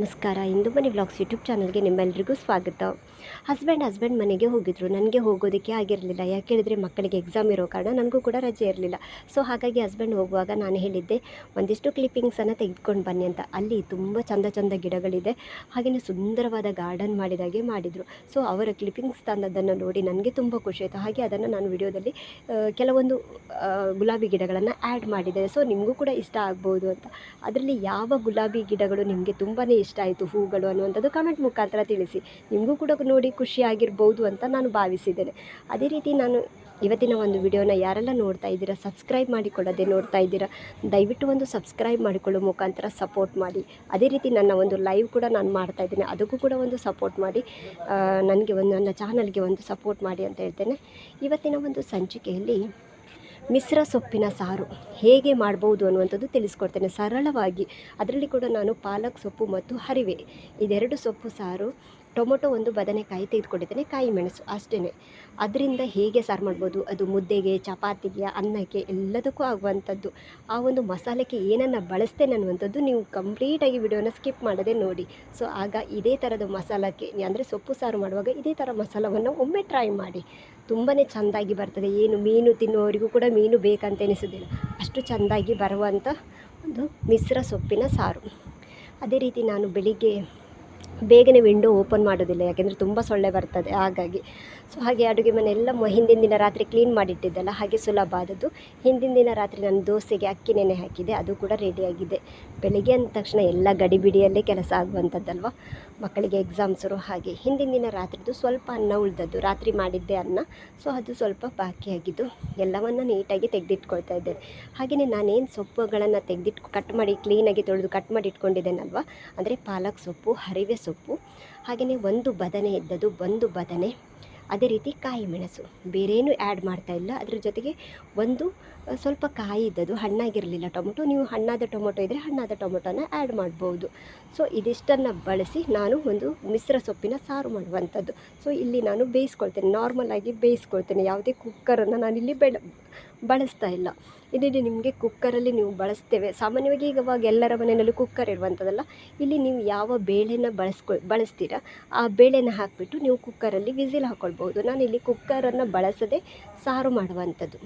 ನಮಸ್ಕಾರ. ಇಂದು ಮನೆ vlogs YouTube ಚಾನಲ್ಗೆ ನಿಮ್ಮೆಲ್ಲರಿಗೂ ಸ್ವಾಗತ. ಹಸ್ಬೆಂಡ್ ಹಸ್ಬೆಂಡ್ ಮನೆಗೆ ಹೋಗಿದ್ರು. ನನಗೆ ಹೋಗೋದಕ್ಕೆ ಆಗಿರಲಿಲ್ಲ. ಯಾಕೆ ಹೇಳಿದರೆ ಮಕ್ಕಳಿಗೆ ಎಕ್ಸಾಮ್ ಇರೋ ಕಾರಣ ನನಗೂ ಕೂಡ ರಜೆ ಇರಲಿಲ್ಲ. ಸೊ ಹಾಗಾಗಿ ಹಸ್ಬೆಂಡ್ ಹೋಗುವಾಗ ನಾನು ಹೇಳಿದ್ದೆ, ಒಂದಿಷ್ಟು ಕ್ಲಿಪ್ಪಿಂಗ್ಸನ್ನು ತೆಗೆದುಕೊಂಡು ಬನ್ನಿ ಅಂತ. ಅಲ್ಲಿ ತುಂಬ ಚಂದ ಚಂದ ಗಿಡಗಳಿದೆ. ಹಾಗೆಯೇ ಸುಂದರವಾದ ಗಾರ್ಡನ್ ಮಾಡಿದಾಗೆ ಮಾಡಿದರು. ಸೊ ಅವರ ಕ್ಲಿಪ್ಪಿಂಗ್ಸ್ ತಂದದ್ದನ್ನು ನೋಡಿ ನನಗೆ ತುಂಬ ಖುಷಿ ಆಯಿತು. ಹಾಗೆ ಅದನ್ನು ನಾನು ವಿಡಿಯೋದಲ್ಲಿ ಕೆಲವೊಂದು ಗುಲಾಬಿ ಗಿಡಗಳನ್ನು ಆ್ಯಡ್ ಮಾಡಿದೆ. ಸೊ ನಿಮಗೂ ಕೂಡ ಇಷ್ಟ ಆಗ್ಬೋದು ಅಂತ. ಅದರಲ್ಲಿ ಯಾವ ಗುಲಾಬಿ ಗಿಡಗಳು ನಿಮಗೆ ತುಂಬಾ ಇಷ್ಟ ಆಯಿತು ಹೂಗಳು ಅನ್ನುವಂಥದ್ದು ಕಮೆಂಟ್ ಮುಖಾಂತರ ತಿಳಿಸಿ. ನಿಮಗೂ ಕೂಡ ನೋಡಿ ಖುಷಿಯಾಗಿರ್ಬೋದು ಅಂತ ನಾನು ಭಾವಿಸಿದ್ದೇನೆ. ಅದೇ ರೀತಿ ನಾನು ಇವತ್ತಿನ ಒಂದು ವಿಡಿಯೋನ ಯಾರೆಲ್ಲ ನೋಡ್ತಾ ಇದ್ದೀರಾ ಸಬ್ಸ್ಕ್ರೈಬ್ ಮಾಡಿಕೊಳ್ಳದೆ ನೋಡ್ತಾ ಇದ್ದೀರಾ, ದಯವಿಟ್ಟು ಒಂದು ಸಬ್ಸ್ಕ್ರೈಬ್ ಮಾಡಿಕೊಳ್ಳೋ ಮುಖಾಂತರ ಸಪೋರ್ಟ್ ಮಾಡಿ. ಅದೇ ರೀತಿ ನನ್ನ ಒಂದು ಲೈವ್ ಕೂಡ ನಾನು ಮಾಡ್ತಾ ಇದ್ದೇನೆ. ಅದಕ್ಕೂ ಕೂಡ ಒಂದು ಸಪೋರ್ಟ್ ಮಾಡಿ. ನನಗೆ ಒಂದು, ನನ್ನ ಚಾನಲ್ಗೆ ಒಂದು ಸಪೋರ್ಟ್ ಮಾಡಿ ಅಂತ ಹೇಳ್ತೇನೆ. ಇವತ್ತಿನ ಒಂದು ಸಂಚಿಕೆಯಲ್ಲಿ ಮಿಶ್ರ ಸೊಪ್ಪಿನ ಸಾರು. ಹೇಗೆ ಮಾಡ್ಬೋದು ಅನ್ನುವಂಥದ್ದು ತಿಳಿಸ್ಕೊಡ್ತೇನೆ. ಸರಳವಾಗಿ, ಅದರಲ್ಲಿ ಕೂಡ ನಾನು ಪಾಲಕ್ ಸೊಪ್ಪು ಮತ್ತು ಹರಿವೆ. ಇದೆರಡು ಸೊಪ್ಪು ಸಾರು. ಟೊಮೊಟೊ ಒಂದು ಬದನೆಕಾಯಿ ತೆಗೆದುಕೊಂಡಿದ್ದೇನೆ, ಕಾಯಿ ಮೆಣಸು ಅಷ್ಟೇ ಅದರಿಂದ ಹೇಗೆ ಸಾರು ಮಾಡ್ಬೋದು? ಅದು ಮುದ್ದೆಗೆ, ಚಪಾತಿಗೆ, ಅನ್ನಕ್ಕೆ ಎಲ್ಲದಕ್ಕೂ ಆಗುವಂಥದ್ದು. ಆ ಒಂದು ಮಸಾಲೆಗೆ ಏನನ್ನು ಬಳಸ್ತೇನೆ ಅನ್ನುವಂಥದ್ದು ನೀವು ಕಂಪ್ಲೀಟಾಗಿ ವಿಡಿಯೋನ ಸ್ಕಿಪ್ ಮಾಡದೆ ನೋಡಿ. ಸೊ ಆಗ ಇದೇ ಥರದ ಮಸಾಲಕ್ಕೆ, ಅಂದರೆ ಸೊಪ್ಪು ಸಾರು ಮಾಡುವಾಗ ಇದೇ ಥರ ಮಸಾಲವನ್ನು ಒಮ್ಮೆ ಟ್ರೈ ಮಾಡಿ. ತುಂಬಾ ಚೆಂದಾಗಿ ಬರ್ತದೆ. ಏನು ಮೀನು ತಿನ್ನುವವರಿಗೂ ಕೂಡ ಮೀನು ಬೇಕಂತ ಎನಿಸೋದಿಲ್ಲ ಅಷ್ಟು ಚೆಂದಾಗಿ ಬರುವಂಥ ಒಂದು ಮಿಶ್ರ ಸೊಪ್ಪಿನ ಸಾರು. ಅದೇ ರೀತಿ ನಾನು ಬೆಳಿಗ್ಗೆ ಬೇಗನೆ ವಿಂಡೋ ಓಪನ್ ಮಾಡೋದಿಲ್ಲ, ಯಾಕೆಂದರೆ ತುಂಬ ಸೊಳ್ಳೆ ಬರ್ತದೆ. ಹಾಗಾಗಿ ಸೊ ಹಾಗೆ ಅಡುಗೆ ಮನೆ ಎಲ್ಲ ಮೊ- ಹಿಂದಿನ ದಿನ ರಾತ್ರಿ ಕ್ಲೀನ್ ಮಾಡಿಟ್ಟಿದ್ದಲ್ಲ, ಹಾಗೆ ಸುಲಭ ಆದದ್ದು. ಹಿಂದಿನ ದಿನ ರಾತ್ರಿ ನನ್ನ ದೋಸೆಗೆ ಅಕ್ಕಿ ನೆನೆ ಹಾಕಿದೆ, ಅದು ಕೂಡ ರೆಡಿಯಾಗಿದೆ ಬೆಳಿಗ್ಗೆ ಅಂದ ತಕ್ಷಣ ಎಲ್ಲ ಗಡಿಬಿಡಿಯಲ್ಲೇ ಕೆಲಸ ಆಗುವಂಥದ್ದಲ್ವ? ಮಕ್ಕಳಿಗೆ ಎಕ್ಸಾಮ್ಸರು ಹಾಗೆ. ಹಿಂದಿನ ದಿನ ರಾತ್ರಿದು ಸ್ವಲ್ಪ ಅನ್ನ ಉಳಿದದ್ದು, ರಾತ್ರಿ ಮಾಡಿದ್ದೆ ಅನ್ನ. ಸೊ ಅದು ಸ್ವಲ್ಪ ಬಾಕಿಯಾಗಿದ್ದು ಎಲ್ಲವನ್ನು ನೀಟಾಗಿ ತೆಗೆದಿಟ್ಕೊಳ್ತಾ ಇದ್ದೇನೆ. ಹಾಗೆಯೇ ನಾನೇನು ಸೊಪ್ಪುಗಳನ್ನು ತೆಗೆದಿಟ್ಟು ಕಟ್ ಮಾಡಿ ಕ್ಲೀನಾಗಿ ತೊಳೆದು ಕಟ್ ಮಾಡಿ ಇಟ್ಕೊಂಡಿದ್ದೇನಲ್ವ ಅಂದರೆ ಪಾಲಕ್ ಸೊಪ್ಪು, ಹರಿವೆ ಸೊಪ್ಪು ಹಾಗೆಯೇ ಒಂದು ಬದನೆ ಇದ್ದದ್ದು ಒಂದು ಬದನೆ, ಅದೇ ರೀತಿ ಕಾಯಿ ಮೆಣಸು. ಬೇರೇನು ಆ್ಯಡ್ ಮಾಡ್ತಾ ಇಲ್ಲ. ಅದ್ರ ಜೊತೆಗೆ ಒಂದು ಸ್ವಲ್ಪ ಕಾಯಿ ಇದ್ದದ್ದು, ಹಣ್ಣಾಗಿರಲಿಲ್ಲ ಟೊಮೊಟೊ. ನೀವು ಹಣ್ಣಾದ ಟೊಮೊಟೊ ಇದ್ದರೆ ಹಣ್ಣಾದ ಟೊಮೊಟೊನ ಆ್ಯಡ್ ಮಾಡ್ಬೋದು. ಸೊ ಇದಿಷ್ಟನ್ನು ಬಳಸಿ ನಾನು ಒಂದು ಮಿಶ್ರ ಸೊಪ್ಪಿನ ಸಾರು ಮಾಡುವಂಥದ್ದು. ಸೊ ಇಲ್ಲಿ ನಾನು ಬೇಯಿಸ್ಕೊಳ್ತೇನೆ. ನಾರ್ಮಲ್ ಆಗಿ ಬೇಯಿಸ್ಕೊಳ್ತೇನೆ. ಯಾವುದೇ ಕುಕ್ಕರನ್ನು ನಾನಿಲ್ಲಿ ಬೆಳ, ಬಳಸ್ತಾ ಇಲ್ಲ. ಇದಿಲ್ಲಿ ನಿಮಗೆ ಕುಕ್ಕರಲ್ಲಿ ನೀವು ಬಳಸ್ತೇವೆ. ಸಾಮಾನ್ಯವಾಗಿ ಈಗವಾಗ ಎಲ್ಲರ ಮನೆಯಲ್ಲೂ ಕುಕ್ಕರ್ ಇರುವಂಥದ್ದಲ್ಲ. ಇಲ್ಲಿ ನೀವು ಯಾವ ಬೇಳೆನ ಬಳಸ್ಕೊ, ಬಳಸ್ತೀರಾ, ಆ ಬೇಳೆನ ಹಾಕಿಬಿಟ್ಟು ನೀವು ಕುಕ್ಕರಲ್ಲಿ ವಿಸಿಲ್ ಹಾಕ್ಕೊಳ್ಬೋದು ನಾನಿಲ್ಲಿ ಕುಕ್ಕರನ್ನು ಬಳಸದೆ ಸಾರು ಮಾಡುವಂಥದ್ದು.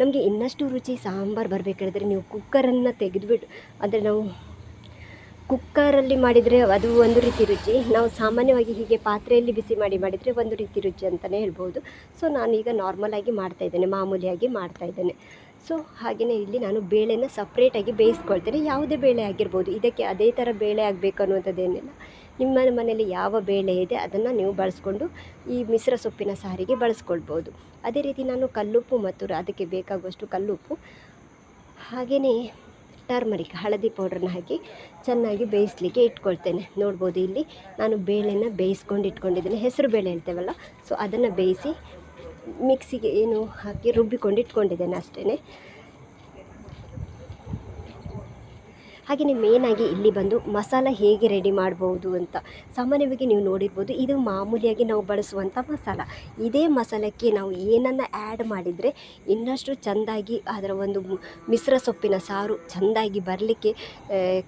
ನಮಗೆ ಇನ್ನಷ್ಟು ರುಚಿ ಸಾಂಬಾರು ಬರಬೇಕಾದ್ರೆ ನೀವು ಕುಕ್ಕರನ್ನು ತೆಗೆದುಬಿಟ್ಟು ಅಂದರೆ ನಾವು ಕುಕ್ಕರಲ್ಲಿ ಮಾಡಿದರೆ ಅದು ಒಂದು ರೀತಿ ರುಚಿ. ನಾವು ಸಾಮಾನ್ಯವಾಗಿ ಹೀಗೆ ಪಾತ್ರೆಯಲ್ಲಿ ಬಿಸಿ ಮಾಡಿ ಮಾಡಿದರೆ ಒಂದು ರೀತಿ ರುಚಿ ಅಂತಲೇ ಹೇಳ್ಬೋದು. ಸೊ ನಾನೀಗ ನಾರ್ಮಲಾಗಿ ಮಾಡ್ತಾ ಇದ್ದೇನೆ, ಮಾಮೂಲಿಯಾಗಿ ಮಾಡ್ತಾ ಇದ್ದೇನೆ. ಸೊ ಹಾಗೆಯೇ ಇಲ್ಲಿ ನಾನು ಬೇಳೆನ ಸಪ್ರೇಟಾಗಿ ಬೇಯಿಸ್ಕೊಳ್ತೇನೆ. ಯಾವುದೇ ಬೇಳೆ ಆಗಿರ್ಬೋದು, ಇದಕ್ಕೆ ಅದೇ ಥರ ಬೇಳೆ ಆಗಬೇಕು ಅನ್ನುವಂಥದ್ದೇನಿಲ್ಲ ನಿಮ್ಮ ಮನೆಯಲ್ಲಿ ಯಾವ ಬೇಳೆ ಇದೆ ಅದನ್ನು ನೀವು ಬಳಸ್ಕೊಂಡು ಈ ಮಿಶ್ರ ಸೊಪ್ಪಿನ ಸಾರಿಗೆ ಬಳಸ್ಕೊಳ್ಬೋದು. ಅದೇ ರೀತಿ ನಾನು ಕಲ್ಲುಪ್ಪು ಮತ್ತು ಅದಕ್ಕೆ ಬೇಕಾಗುವಷ್ಟು ಕಲ್ಲುಪ್ಪು ಹಾಗೆಯೇ ಟರ್ಮರಿಕ್ ಹಳದಿ ಪೌಡ್ರನ್ನ ಹಾಕಿ ಚೆನ್ನಾಗಿ ಬೇಯಿಸಲಿಕ್ಕೆ ಇಟ್ಕೊಳ್ತೇನೆ. ನೋಡ್ಬೋದು ಇಲ್ಲಿ ನಾನು ಬೇಳೆನ ಬೇಯಿಸ್ಕೊಂಡು ಇಟ್ಕೊಂಡಿದ್ದೇನೆ. ಹೆಸರು ಬೇಳೆ ಹೇಳ್ತೇವಲ್ಲ, ಸೊ ಅದನ್ನು ಬೇಯಿಸಿ ಮಿಕ್ಸಿಗೆ ಏನು ಹಾಕಿ ರುಬ್ಬಿಕೊಂಡು ಇಟ್ಕೊಂಡಿದ್ದೇನೆ ಅಷ್ಟೇ ಹಾಗೆಯೇ ಮೇನಾಗಿ ಇಲ್ಲಿ ಬಂದು ಮಸಾಲ ಹೇಗೆ ರೆಡಿ ಮಾಡ್ಬೋದು ಅಂತ ಸಾಮಾನ್ಯವಾಗಿ ನೀವು ನೋಡಿರ್ಬೋದು. ಇದು ಮಾಮೂಲಿಯಾಗಿ ನಾವು ಬಳಸುವಂಥ ಮಸಾಲ. ಇದೇ ಮಸಾಲಕ್ಕೆ ನಾವು ಏನನ್ನು ಆ್ಯಡ್ ಮಾಡಿದರೆ ಇನ್ನಷ್ಟು ಚೆಂದಾಗಿ ಅದರ ಒಂದು ಮಿಶ್ರ ಸೊಪ್ಪಿನ ಸಾರು ಚೆಂದಾಗಿ ಬರಲಿಕ್ಕೆ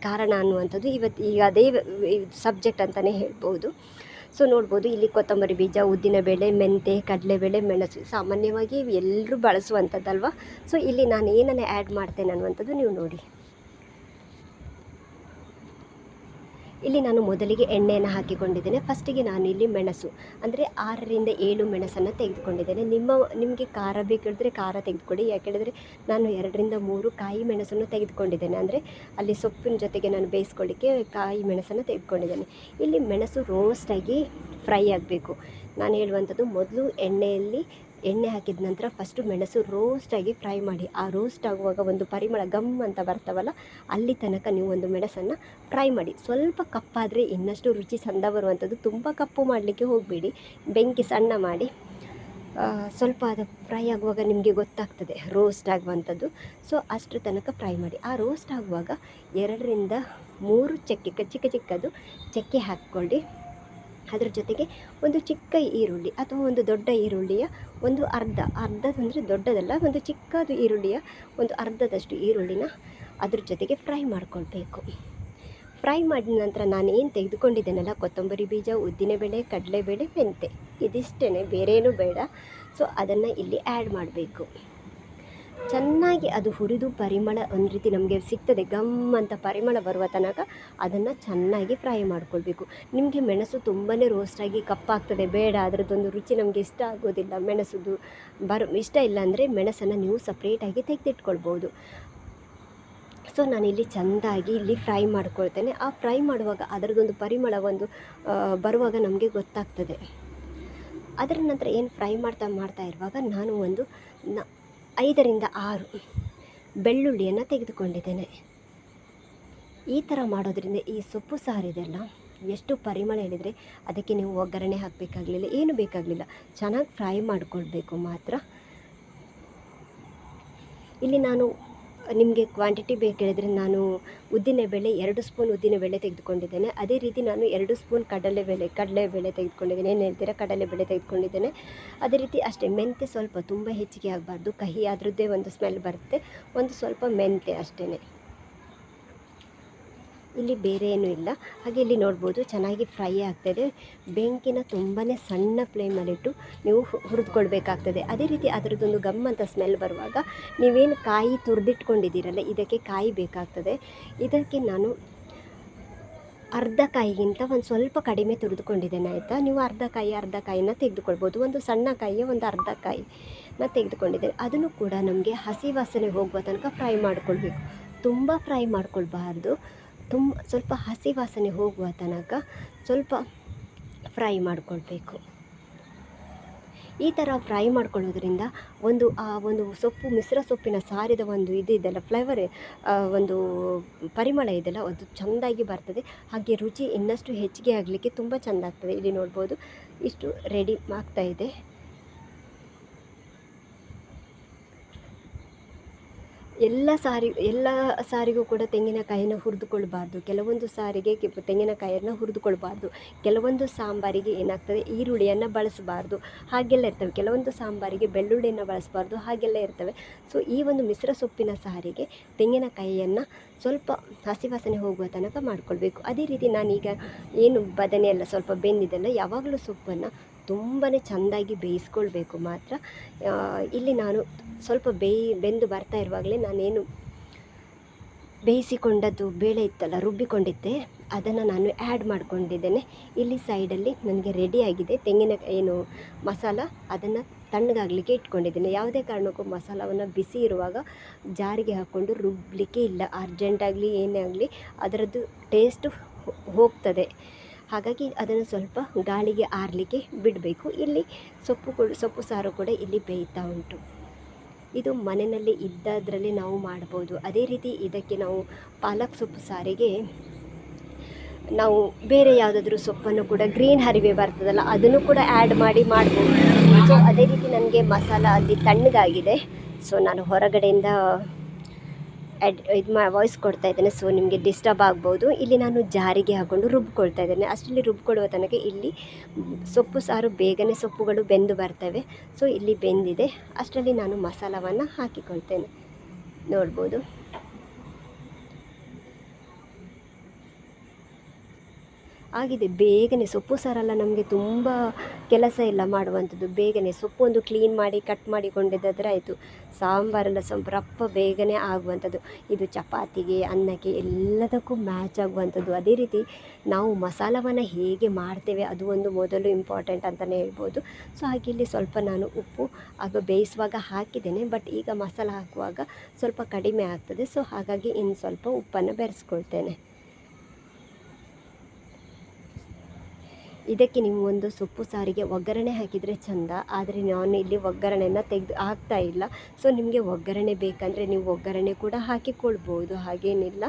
ಕಾರಣ ಅನ್ನುವಂಥದ್ದು ಇವತ್ತು ಈಗ ಅದೇ ಸಬ್ಜೆಕ್ಟ್ ಅಂತಲೇ ಹೇಳ್ಬೋದು. ಸೊ ನೋಡ್ಬೋದು ಇಲ್ಲಿ ಕೊತ್ತಂಬರಿ ಬೀಜ ಉದ್ದಿನಬೇಳೆ ಮೆಂತೆ, ಕಡಲೆಬೇಳೆ, ಮೆಣಸು ಸಾಮಾನ್ಯವಾಗಿ ಎಲ್ಲರೂ ಬಳಸುವಂಥದ್ದಲ್ವ? ಸೊ ಇಲ್ಲಿ ನಾನು ಏನನ್ನು ಆ್ಯಡ್ ಮಾಡ್ತೇನೆ ಅನ್ನುವಂಥದ್ದು ನೀವು ನೋಡಿ. ಇಲ್ಲಿ ನಾನು ಮೊದಲಿಗೆ ಎಣ್ಣೆಯನ್ನು ಹಾಕಿಕೊಂಡಿದ್ದೇನೆ. ಫಸ್ಟಿಗೆ ನಾನು ಇಲ್ಲಿ ಮೆಣಸು, ಅಂದರೆ ಆರರಿಂದ ಏಳು ಮೆಣಸನ್ನು ತೆಗೆದುಕೊಂಡಿದ್ದೇನೆ. ನಿಮ್ಮ, ನಿಮಗೆ ಖಾರ ಬೇಕಿದ್ರೆ ಖಾರ ತೆಗೆದುಕೊಳ್ಳಿ, ಯಾಕೆಳಿದರೆ ನಾನು ಎರಡರಿಂದ ಮೂರು ಕಾಯಿ ಮೆಣಸನ್ನು ತೆಗೆದುಕೊಂಡಿದ್ದೇನೆ. ಅಂದರೆ ಅಲ್ಲಿ ಸೊಪ್ಪಿನ ಜೊತೆಗೆ ನಾನು ಬೇಯಿಸ್ಕೊಳ್ಳಿಕ್ಕೆ ಕಾಯಿ ಮೆಣಸನ್ನು ತೆಗೆದುಕೊಂಡಿದ್ದೇನೆ. ಇಲ್ಲಿ ಮೆಣಸು ರೋಸ್ಟಾಗಿ ಫ್ರೈ ಆಗಬೇಕು. ನಾನು ಹೇಳುವಂಥದ್ದು ಮೊದಲು ಎಣ್ಣೆಯಲ್ಲಿ ಎಣ್ಣೆ ಹಾಕಿದ ನಂತರ ಫಸ್ಟು ಮೆಣಸು ರೋಸ್ಟಾಗಿ ಫ್ರೈ ಮಾಡಿ. ಆ ರೋಸ್ಟ್ ಆಗುವಾಗ ಒಂದು ಪರಿಮಳ ಗಮ್ ಅಂತ ಬರ್ತಾವಲ್ಲ, ಅಲ್ಲಿ ತನಕ ನೀವು ಒಂದು ಮೆಣಸನ್ನು ಫ್ರೈ ಮಾಡಿ. ಸ್ವಲ್ಪ ಕಪ್ಪಾದರೆ ಇನ್ನಷ್ಟು ರುಚಿ ಚಂದ ಬರುವಂಥದ್ದು. ತುಂಬ ಕಪ್ಪು ಮಾಡಲಿಕ್ಕೆ ಹೋಗಬೇಡಿ. ಬೆಂಕಿ ಸಣ್ಣ ಮಾಡಿ ಸ್ವಲ್ಪ ಅದು ಫ್ರೈ ಆಗುವಾಗ ನಿಮಗೆ ಗೊತ್ತಾಗ್ತದೆ ರೋಸ್ಟ್ ಆಗುವಂಥದ್ದು. ಸೊ ಅಷ್ಟು ತನಕ ಫ್ರೈ ಮಾಡಿ. ಆ ರೋಸ್ಟ್ ಆಗುವಾಗ ಎರಡರಿಂದ ಮೂರು ಚಕ್ಕೆ, ಚಿಕ್ಕ ಚಿಕ್ಕದು, ಚಕ್ಕೆ ಹಾಕ್ಕೊಳ್ಳಿ. ಅದ್ರ ಜೊತೆಗೆ ಒಂದು ಚಿಕ್ಕ ಈರುಳ್ಳಿ ಅಥವಾ ಒಂದು ದೊಡ್ಡ ಈರುಳ್ಳಿಯ ಒಂದು ಅರ್ಧ ಅರ್ಧ ಅಂದರೆ ದೊಡ್ಡದಲ್ಲ, ಒಂದು ಚಿಕ್ಕದು ಈರುಳ್ಳಿಯ ಒಂದು ಅರ್ಧದಷ್ಟು ಈರುಳ್ಳಿನ ಅದ್ರ ಜೊತೆಗೆ ಫ್ರೈ ಮಾಡ್ಕೊಳ್ಬೇಕು. ಫ್ರೈ ಮಾಡಿದ ನಂತರ ನಾನು ಏನು ತೆಗೆದುಕೊಂಡಿದ್ದೇನಲ್ಲ, ಕೊತ್ತಂಬರಿ ಬೀಜ, ಉದ್ದಿನಬೇಳೆ, ಕಡಲೆಬೇಳೆ ಮೆಂತೆ ಇದಿಷ್ಟೇ ಬೇರೇನೂ ಬೇಡ. ಸೊ ಅದನ್ನು ಇಲ್ಲಿ ಆ್ಯಡ್ ಮಾಡಬೇಕು. ಚೆನ್ನಾಗಿ ಅದು ಹುರಿದು ಪರಿಮಳ ಒಂದು ರೀತಿ ನಮಗೆ ಸಿಗ್ತದೆ, ಗಮ್ ಅಂತ ಪರಿಮಳ ಬರುವ ತನಕ ಅದನ್ನು ಚೆನ್ನಾಗಿ ಫ್ರೈ ಮಾಡ್ಕೊಳ್ಬೇಕು. ನಿಮಗೆ ಮೆಣಸು ತುಂಬಾ ರೋಸ್ಟಾಗಿ ಕಪ್ಪಾಗ್ತದೆ ಬೇಡ, ಅದರದ್ದೊಂದು ರುಚಿ ನಮಗೆ ಇಷ್ಟ ಆಗೋದಿಲ್ಲ. ಮೆಣಸುದು ಬರೋ, ಇಷ್ಟ ಇಲ್ಲ ಅಂದರೆ ಮೆಣಸನ್ನು ನೀವು ಸಪ್ರೇಟಾಗಿ ತೆಗೆದಿಟ್ಕೊಳ್ಬೋದು. ಸೊ ನಾನಿಲ್ಲಿ ಚೆಂದಾಗಿ ಇಲ್ಲಿ ಫ್ರೈ ಮಾಡ್ಕೊಳ್ತೇನೆ. ಆ ಫ್ರೈ ಮಾಡುವಾಗ ಅದರದ್ದೊಂದು ಪರಿಮಳ ಒಂದು ಬರುವಾಗ ನಮಗೆ ಗೊತ್ತಾಗ್ತದೆ. ಅದರ ನಂತರ ಏನು ಫ್ರೈ ಮಾಡ್ತಾ ಮಾಡ್ತಾ ಇರುವಾಗ ನಾನು ಒಂದು ನ ಐದರಿಂದ ಆರು ಬೆಳ್ಳುಳ್ಳಿಯನ್ನು ತೆಗೆದುಕೊಂಡಿದ್ದೇನೆ. ಈ ಥರ ಮಾಡೋದ್ರಿಂದ ಈ ಸೊಪ್ಪು ಸಾರಿದೆಲ್ಲ ಎಷ್ಟು ಪರಿಮಳ ಹೇಳಿದರೆ ಅದಕ್ಕೆ ನೀವು ಒಗ್ಗರಣೆ ಹಾಕಬೇಕಾಗಲಿಲ್ಲ, ಏನು ಬೇಕಾಗಲಿಲ್ಲ, ಚೆನ್ನಾಗಿ ಫ್ರೈ ಮಾಡಿಕೊಳ್ಬೇಕು ಮಾತ್ರ. ಇಲ್ಲಿ ನಾನು ನಿಮಗೆ ಕ್ವಾಂಟಿಟಿ ಬೇಕು ಹೇಳಿದರೆ ನಾನು ಉದ್ದಿನಬೇಳೆ ಎರಡು ಸ್ಪೂನ್ ಉದ್ದಿನಬೇಳೆ ತೆಗೆದುಕೊಂಡಿದ್ದೇನೆ. ಅದೇ ರೀತಿ ನಾನು ಎರಡು ಸ್ಪೂನ್ ಕಡಲೆಬೇಳೆ ಕಡಲೆಬೇಳೆ ತೆಗೆದುಕೊಂಡಿದ್ದೇನೆ. ಏನು ಹೇಳ್ತೀರಾ? ಕಡಲೆಬೇಳೆ ತೆಗೆದುಕೊಂಡಿದ್ದೇನೆ. ಅದೇ ರೀತಿ ಅಷ್ಟೇ ಮೆಂತೆ ಸ್ವಲ್ಪ ತುಂಬ ಹೆಚ್ಚಿಗೆ ಆಗಬಾರ್ದು. ಕಹಿ ಅದರದ್ದೇ ಒಂದು ಸ್ಮೆಲ್ ಬರುತ್ತೆ. ಒಂದು ಸ್ವಲ್ಪ ಮೆಂತ್ಯ ಅಷ್ಟೇ ಇಲ್ಲಿ ಬೇರೆ ಏನೂ ಇಲ್ಲ. ಹಾಗೆ ಇಲ್ಲಿ ನೋಡ್ಬೋದು ಚೆನ್ನಾಗಿ ಫ್ರೈ ಆಗ್ತದೆ. ಬೆಂಕಿನ ತುಂಬಾ ಸಣ್ಣ ಫ್ಲೇಮಲ್ಲಿಟ್ಟು ನೀವು ಹುರಿದುಕೊಳ್ಬೇಕಾಗ್ತದೆ. ಅದೇ ರೀತಿ ಅದರದ್ದೊಂದು ಗಮ್ ಅಂತ ಸ್ಮೆಲ್ ಬರುವಾಗ ನೀವೇನು ಕಾಯಿ ತುರಿದಿಟ್ಕೊಂಡಿದ್ದೀರಲ್ಲ, ಇದಕ್ಕೆ ಕಾಯಿ ಬೇಕಾಗ್ತದೆ. ಇದಕ್ಕೆ ನಾನು ಅರ್ಧ ಕಾಯಿಗಿಂತ ಒಂದು ಸ್ವಲ್ಪ ಕಡಿಮೆ ತುರಿದುಕೊಂಡಿದ್ದೇನೆ, ಆಯಿತಾ? ನೀವು ಅರ್ಧ ಕಾಯಿ, ಅರ್ಧ ಕಾಯಿನ ತೆಗೆದುಕೊಳ್ಬೋದು. ಒಂದು ಸಣ್ಣ ಕಾಯಿಯ ಒಂದು ಅರ್ಧ ಕಾಯಿನ ತೆಗೆದುಕೊಂಡಿದ್ದೇನೆ. ಅದನ್ನು ಕೂಡ ನಮಗೆ ಹಸಿ ವಾಸನೆ ಹೋಗುವ ತನಕ ಫ್ರೈ ಮಾಡ್ಕೊಳ್ಬೇಕು. ತುಂಬ ಫ್ರೈ ಮಾಡ್ಕೊಳ್ಬಾರ್ದು. ತುಂಬ ಸ್ವಲ್ಪ ಹಸಿ ವಾಸನೆ ಹೋಗುವ ತನಕ ಸ್ವಲ್ಪ ಫ್ರೈ ಮಾಡಿಕೊಳ್ಬೇಕು. ಈ ಥರ ಫ್ರೈ ಮಾಡ್ಕೊಳ್ಳೋದ್ರಿಂದ ಒಂದು, ಆ ಒಂದು ಸೊಪ್ಪು, ಮಿಶ್ರ ಸೊಪ್ಪಿನ ಸಾರಿದ ಒಂದು ಇದು ಇದೆಲ್ಲ ಫ್ಲೇವರ್ ಒಂದು ಪರಿಮಳ ಇದೆಲ್ಲ ಅದು ಚೆಂದಾಗಿ ಬರ್ತದೆ. ಹಾಗೆ ರುಚಿ ಇನ್ನಷ್ಟು ಹೆಚ್ಚಿಗೆ ಆಗಲಿಕ್ಕೆ ತುಂಬ ಚೆಂದ ಆಗ್ತದೆ ಇಲ್ಲಿ ನೋಡ್ಬೋದು ಇಷ್ಟು ರೆಡಿ ಆಗ್ತಾ ಎಲ್ಲ ಸಾರಿ, ಎಲ್ಲ ಸಾರಿಗೂ ಕೂಡ ತೆಂಗಿನಕಾಯಿನ ಹುರಿದುಕೊಳ್ಬಾರ್ದು. ಕೆಲವೊಂದು ಸಾರಿಗೆ ತೆಂಗಿನಕಾಯಿಯನ್ನು ಹುರಿದುಕೊಳ್ಬಾರ್ದು. ಕೆಲವೊಂದು ಸಾಂಬಾರಿಗೆ ಏನಾಗ್ತದೆ? ಈರುಳ್ಳಿಯನ್ನು ಬಳಸಬಾರ್ದು. ಹಾಗೆಲ್ಲ ಇರ್ತವೆ. ಕೆಲವೊಂದು ಸಾಂಬಾರಿಗೆ ಬೆಳ್ಳುಳ್ಳಿಯನ್ನು ಬಳಸಬಾರ್ದು. ಹಾಗೆಲ್ಲ ಇರ್ತವೆ. ಸೊ ಈ ಒಂದು ಮಿಶ್ರ ಸೊಪ್ಪಿನ ಸಾರಿಗೆ ತೆಂಗಿನಕಾಯಿಯನ್ನು ಸ್ವಲ್ಪ ಹಸಿ ವಾಸನೆ ಹೋಗುವ ತನಕ ಮಾಡ್ಕೊಳ್ಬೇಕು. ಅದೇ ರೀತಿ ನಾನೀಗ ಏನು ಬದನೆ ಎಲ್ಲ ಸ್ವಲ್ಪ ಬೆಂದಿದ್ದೆಲ್ಲ ಯಾವಾಗಲೂ ಸೊಪ್ಪನ್ನು ತುಂಬಾ ಚೆಂದಾಗಿ ಬೇಯಿಸ್ಕೊಳ್ಬೇಕು ಮಾತ್ರ. ಇಲ್ಲಿ ನಾನು ಸ್ವಲ್ಪ ಬೇಯಿ, ಬೆಂದು ಬರ್ತಾ ಇರುವಾಗಲೇ ನಾನೇನು ಬೇಯಿಸಿಕೊಂಡದ್ದು ಬೇಳೆ ಇತ್ತಲ್ಲ, ರುಬ್ಬಿಕೊಂಡಿದ್ದೆ. ಅದನ್ನು ನಾನು ಆ್ಯಡ್ ಮಾಡ್ಕೊಂಡಿದ್ದೇನೆ. ಇಲ್ಲಿ ಸೈಡಲ್ಲಿ ನನಗೆ ರೆಡಿಯಾಗಿದೆ ತೆಂಗಿನ ಏನು ಮಸಾಲ, ಅದನ್ನು ತಣ್ಣಗಾಗಲಿಕ್ಕೆ ಇಟ್ಕೊಂಡಿದ್ದೇನೆ. ಯಾವುದೇ ಕಾರಣಕ್ಕೂ ಮಸಾಲವನ್ನು ಬಿಸಿ ಇರುವಾಗ ಜಾರಿಗೆ ಹಾಕ್ಕೊಂಡು ರುಬ್ಬಲಿಕ್ಕೆ ಇಲ್ಲ. ಅರ್ಜೆಂಟಾಗಲಿ ಏನೇ ಆಗಲಿ, ಅದರದ್ದು ಟೇಸ್ಟು ಹೋಗ್ತದೆ. ಹಾಗಾಗಿ ಅದನ್ನು ಸ್ವಲ್ಪ ಗಾಳಿಗೆ ಆರಲಿಕ್ಕೆ ಬಿಡಬೇಕು. ಇಲ್ಲಿ ಸೊಪ್ಪು ಸೊಪ್ಪು ಸಾರು ಕೂಡ ಇಲ್ಲಿ ಬೇಯ್ತಾ ಉಂಟು. ಇದು ಮನೆಯಲ್ಲಿ ಇದ್ದದರಲ್ಲಿ ನಾವು ಮಾಡ್ಬೋದು. ಅದೇ ರೀತಿ ಇದಕ್ಕೆ ನಾವು ಪಾಲಕ್ ಸೊಪ್ಪು ಸಾರಿಗೆ ನಾವು ಬೇರೆ ಯಾವುದಾದ್ರೂ ಸೊಪ್ಪನ್ನು ಕೂಡ ಗ್ರೀನ್ ಹರಿವೆ ಬರ್ತದಲ್ಲ, ಅದನ್ನು ಕೂಡ ಆ್ಯಡ್ ಮಾಡಿ ಮಾಡ್ಬೋದು. ಸೊ ಅದೇ ರೀತಿ ನನಗೆ ಮಸಾಲ ಅಲ್ಲಿ ತಣ್ಣಗಾಗಿದೆ. ಸೊ ನಾನು ಹೊರಗಡೆಯಿಂದ ಎಡ್ ಇದು ಮಾ ವಾಯ್ಸ್ ಕೊಡ್ತಾ ಇದ್ದೇನೆ ಸೊ ನಿಮಗೆ ಡಿಸ್ಟರ್ಬ್ ಆಗ್ಬೋದು. ಇಲ್ಲಿ ನಾನು ಜಾರಿಗೆ ಹಾಕ್ಕೊಂಡು ರುಬ್ಕೊಳ್ತಾ ಇದ್ದೇನೆ. ಅಷ್ಟರಲ್ಲಿ ರುಬ್ಕೊಳ್ಳುವ ತನಕ ಇಲ್ಲಿ ಸೊಪ್ಪು ಸಾರು ಬೇಗನೆ ಸೊಪ್ಪುಗಳು ಬೆಂದು ಬರ್ತವೆ. ಸೊ ಇಲ್ಲಿ ಬೆಂದಿದೆ. ಅಷ್ಟರಲ್ಲಿ ನಾನು ಮಸಾಲವನ್ನು ಹಾಕಿಕೊಳ್ತೇನೆ. ನೋಡ್ಬೋದು. ಆಗಿದೆ. ಬೇಗನೆ ಸೊಪ್ಪು ಸಾರೆಲ್ಲ ನಮಗೆ ತುಂಬ ಕೆಲಸ ಇಲ್ಲ ಮಾಡುವಂಥದ್ದು. ಬೇಗನೆ ಸೊಪ್ಪು ಒಂದು ಕ್ಲೀನ್ ಮಾಡಿ ಕಟ್ ಮಾಡಿಕೊಂಡಿದ್ದಾದ್ರೆ ಆಯಿತು. ಸಾಂಬಾರೆಲ್ಲ ಸ್ವಲ್ಪ ರಪ್ಪ ಬೇಗನೆ ಆಗುವಂಥದ್ದು. ಇದು ಚಪಾತಿಗೆ, ಅನ್ನಕ್ಕೆ ಎಲ್ಲದಕ್ಕೂ ಮ್ಯಾಚ್ ಆಗುವಂಥದ್ದು. ಅದೇ ರೀತಿ ನಾವು ಮಸಾಲವನ್ನು ಹೇಗೆ ಮಾಡ್ತೇವೆ, ಅದು ಒಂದು ಮೊದಲು ಇಂಪಾರ್ಟೆಂಟ್ ಅಂತಲೇ ಹೇಳ್ಬೋದು. ಸೊ ಹಾಗೆ ಇಲ್ಲಿ ಸ್ವಲ್ಪ ನಾನು ಉಪ್ಪು, ಆಗ ಬೇಯಿಸುವಾಗ ಹಾಕಿದ್ದೇನೆ. ಬಟ್ ಈಗ ಮಸಾಲ ಹಾಕುವಾಗ ಸ್ವಲ್ಪ ಕಡಿಮೆ ಆಗ್ತದೆ. ಸೊ ಹಾಗಾಗಿ ಇನ್ನು ಸ್ವಲ್ಪ ಉಪ್ಪನ್ನು ಬೆರೆಸ್ಕೊಳ್ತೇನೆ. ಇದಕ್ಕೆ ನೀವು ಒಂದು ಸೊಪ್ಪು ಸಾರಿಗೆ ಒಗ್ಗರಣೆ ಹಾಕಿದರೆ ಚಂದ, ಆದರೆ ನಾನು ಇಲ್ಲಿ ಒಗ್ಗರಣೆನ ತೆಗೆದು ಹಾಕ್ತಾ ಇಲ್ಲ. ಸೊ ನಿಮಗೆ ಒಗ್ಗರಣೆ ಬೇಕಂದರೆ ನೀವು ಒಗ್ಗರಣೆ ಕೂಡ ಹಾಕಿಕೊಳ್ಬೋದು, ಹಾಗೇನಿಲ್ಲ.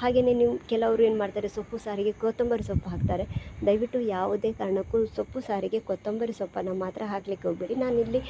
ಹಾಗೆಯೇ ನೀವು ಕೆಲವರು ಏನು ಮಾಡ್ತಾರೆ, ಸೊಪ್ಪು ಸಾರಿಗೆ ಕೊತ್ತಂಬರಿ ಸೊಪ್ಪು ಹಾಕ್ತಾರೆ. ದಯವಿಟ್ಟು ಯಾವುದೇ ಕಾರಣಕ್ಕೂ ಸೊಪ್ಪು ಸಾರಿಗೆ ಕೊತ್ತಂಬರಿ ಸೊಪ್ಪನ್ನು ಮಾತ್ರ ಹಾಕಲಿಕ್ಕೆ ಹೋಗಬೇಡಿ. ನಾನಿಲ್ಲಿ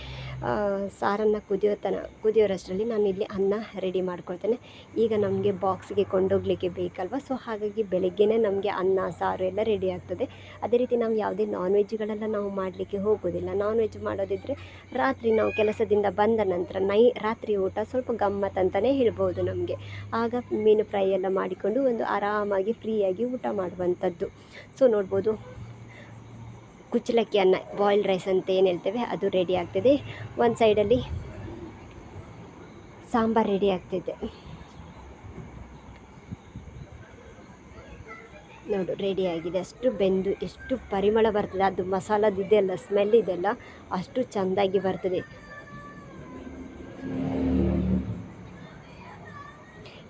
ಸಾರನ್ನು ಕುದಿಯೋ ತನ, ಕುದಿಯೋರಷ್ಟರಲ್ಲಿ ನಾನು ಇಲ್ಲಿ ಅನ್ನ ರೆಡಿ ಮಾಡ್ಕೊಳ್ತೇನೆ. ಈಗ ನಮಗೆ ಬಾಕ್ಸ್ಗೆ ಕೊಂಡೋಗ್ಲಿಕ್ಕೆ ಬೇಕಲ್ವ? ಸೊ ಹಾಗಾಗಿ ಬೆಳಗ್ಗೆನೇ ನಮಗೆ ಅನ್ನ, ಸಾರು ಎಲ್ಲ ರೆಡಿ ಆಗ್ತದೆ. ಅದೇ ರೀತಿ ನಾವು ಯಾವುದೇ ನಾನ್ ವೆಜ್ಗಳೆಲ್ಲ ನಾವು ಮಾಡಲಿಕ್ಕೆ ಹೋಗೋದಿಲ್ಲ. ನಾನ್ ವೆಜ್ ಮಾಡೋದಿದ್ದರೆ ರಾತ್ರಿ ನಾವು ಕೆಲಸದಿಂದ ಬಂದ ನಂತರ ನೈ, ರಾತ್ರಿ ಊಟ ಸ್ವಲ್ಪ ಗಮ್ಮತ್ ಅಂತಲೇ ಹೇಳ್ಬೋದು ನಮಗೆ. ಆಗ ಮೀನು ಫ್ರೈ ಎಲ್ಲ ಮಾಡಿಕೊಂಡು ಒಂದು ಆರಾಮಾಗಿ ಫ್ರೀಯಾಗಿ ಊಟ ಮಾಡುವಂಥದ್ದು. ಸೊ ನೋಡ್ಬೋದು. ಕುಚ್ಚಲಕ್ಕಿ ಅನ್ನ ಬಾಯ್ಲ್ಡ್ ರೈಸ್ ಅಂತ ಏನು ಹೇಳ್ತೇವೆ? ಅದು ರೆಡಿ ಆಗ್ತದೆ. ಒಂದು ಸೈಡಲ್ಲಿ ಸಾಂಬಾರು ರೆಡಿ ಆಗ್ತಿದೆ. ನೋಡು ಆಗಿದೆ. ಅಷ್ಟು ಬೆಂದು, ಎಷ್ಟು ಪರಿಮಳ ಬರ್ತದೆ. ಅದು ಮಸಾಲದಿದೆಯಲ್ಲ ಸ್ಮೆಲ್ ಇದೆಲ್ಲ ಅಷ್ಟು ಚೆಂದಾಗಿ ಬರ್ತದೆ.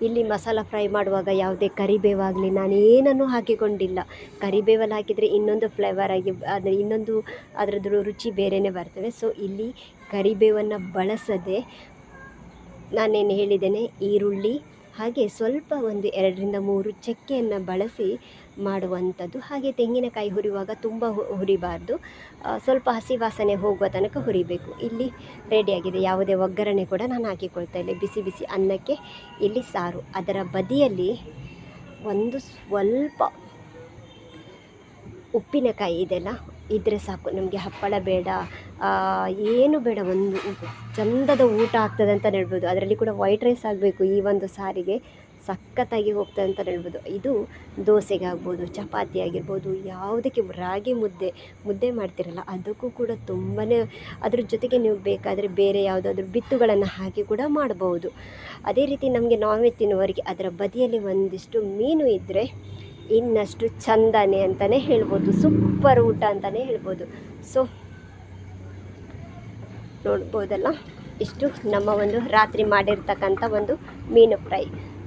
ಇಲ್ಲಿ ಮಸಾಲ ಫ್ರೈ ಮಾಡುವಾಗ ಯಾವುದೇ ಕರಿಬೇವಾಗಲಿ ನಾನು ಏನನ್ನು ಹಾಕಿಕೊಂಡಿಲ್ಲ. ಕರಿಬೇವಲ್ಲಿ ಹಾಕಿದರೆ ಇನ್ನೊಂದು ಫ್ಲೇವರ್ ಆಗಿ ಅಂದರೆ ಇನ್ನೊಂದು ಅದರದ್ದು ರುಚಿ ಬೇರೆಯೇ ಬರ್ತದೆ. ಸೊ ಇಲ್ಲಿ ಕರಿಬೇವನ್ನು ಬಳಸದೆ ನಾನೇನು ಹೇಳಿದ್ದೇನೆ, ಈರುಳ್ಳಿ ಹಾಗೆ ಸ್ವಲ್ಪ ಒಂದು ಎರಡರಿಂದ ಮೂರು ಚಕ್ಕೆಯನ್ನು ಬಳಸಿ ಮಾಡುವಂಥದ್ದು. ಹಾಗೆ ತೆಂಗಿನಕಾಯಿ ಹುರಿಯುವಾಗ ತುಂಬ ಹುರಿಬಾರ್ದು. ಸ್ವಲ್ಪ ಹಸಿ ವಾಸನೆ ಹೋಗುವ ತನಕ ಹುರಿಬೇಕು. ಇಲ್ಲಿ ರೆಡಿಯಾಗಿದೆ ಯಾವುದೇ ಒಗ್ಗರಣೆ ಕೂಡ ನಾನು ಹಾಕಿಕೊಳ್ತಾ ಇಲ್ಲ. ಬಿಸಿ ಬಿಸಿ ಅನ್ನಕ್ಕೆ, ಇಲ್ಲಿ ಸಾರು. ಅದರ ಬದಿಯಲ್ಲಿ ಒಂದು ಸ್ವಲ್ಪ ಉಪ್ಪಿನಕಾಯಿ ಇದೆಲ್ಲ ಇದ್ದರೆ ಸಾಕು, ನಮಗೆ ಹಪ್ಪಳ ಬೇಡ ಏನು ಬೇಡ, ಒಂದು ಚಂದದ ಊಟ ಆಗ್ತದೆ ಅಂತ ಹೇಳ್ಬೋದು. ಅದರಲ್ಲಿ ಕೂಡ ವೈಟ್ ರೈಸ್ ಆಗಬೇಕು ಈ ಒಂದು ಸಾರಿಗೆ, ಸಖತ್ತಾಗಿ ಹೋಗ್ತದೆ ಅಂತ ಹೇಳ್ಬೋದು. ಇದು ದೋಸೆಗಾಗ್ಬೋದು ಚಪಾತಿ ಆಗಿರ್ಬೋದು, ಯಾವುದಕ್ಕೆ ರಾಗಿ ಮುದ್ದೆ ಮುದ್ದೆ ಮಾಡ್ತಿರಲ್ಲ, ಅದಕ್ಕೂ ಕೂಡ ತುಂಬಾ ಅದ್ರ ಜೊತೆಗೆ ನೀವು ಬೇಕಾದರೆ ಬೇರೆ ಯಾವುದಾದ್ರೂ ಬಿತ್ತುಗಳನ್ನು ಹಾಕಿ ಕೂಡ ಮಾಡ್ಬೋದು. ಅದೇ ರೀತಿ ನಮಗೆ ನಾನ್ ವೆಜ್ ತಿನ್ನುವವರಿಗೆ ಅದರ ಬದಿಯಲ್ಲಿ ಒಂದಿಷ್ಟು ಮೀನು ಇದ್ದರೆ ಇನ್ನಷ್ಟು ಚಂದನೆ ಅಂತಲೇ ಹೇಳ್ಬೋದು ಸೂಪರ್ ಊಟ ಅಂತಲೇ ಹೇಳ್ಬೋದು. ಸೊ ನೋಡ್ಬೋದಲ್ಲ? ಇಷ್ಟು ನಮ್ಮ ಒಂದು ರಾತ್ರಿ ಮಾಡಿರ್ತಕ್ಕಂಥ ಒಂದು ಮೀನು ಫ್ರೈ.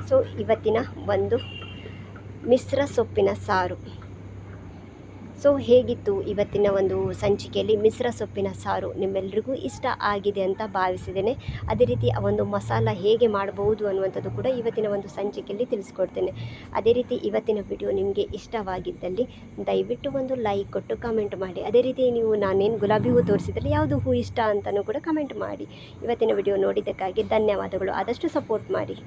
ಸೊ ಇವತ್ತಿನ ಒಂದು ಮಿಶ್ರ ಸೊಪ್ಪಿನ ಸಾರು. ಸೊ ಹೇಗಿತ್ತು ಇವತ್ತಿನ ಒಂದು ಸಂಚಿಕೆಯಲ್ಲಿ ಮಿಶ್ರ ಸೊಪ್ಪಿನ ಸಾರು ನಿಮ್ಮೆಲ್ರಿಗೂ ಇಷ್ಟ ಆಗಿದೆ ಅಂತ ಭಾವಿಸಿದ್ದೇನೆ. ಅದೇ ರೀತಿ ಆ ಒಂದು ಮಸಾಲ ಹೇಗೆ ಮಾಡಬಹುದು ಅನ್ನುವಂಥದ್ದು ಕೂಡ ಇವತ್ತಿನ ಒಂದು ಸಂಚಿಕೆಯಲ್ಲಿ ತಿಳಿಸ್ಕೊಡ್ತೇನೆ. ಅದೇ ರೀತಿ ಇವತ್ತಿನ ವಿಡಿಯೋ ನಿಮಗೆ ಇಷ್ಟವಾಗಿದ್ದಲ್ಲಿ ದಯವಿಟ್ಟು ಒಂದು ಲೈಕ್ ಕೊಟ್ಟು ಕಮೆಂಟ್ ಮಾಡಿ. ಅದೇ ರೀತಿ ನೀವು ನಾನೇನು ಗುಲಾಬಿ ಹೂ ತೋರಿಸಿದ್ರೆ ಯಾವುದು ಹೂ ಇಷ್ಟ ಅಂತಲೂ ಕೂಡ ಕಮೆಂಟ್ ಮಾಡಿ. ಇವತ್ತಿನ ವಿಡಿಯೋ ನೋಡಿದ್ದಕ್ಕಾಗಿ ಧನ್ಯವಾದಗಳು. ಆದಷ್ಟು ಸಪೋರ್ಟ್ ಮಾಡಿ.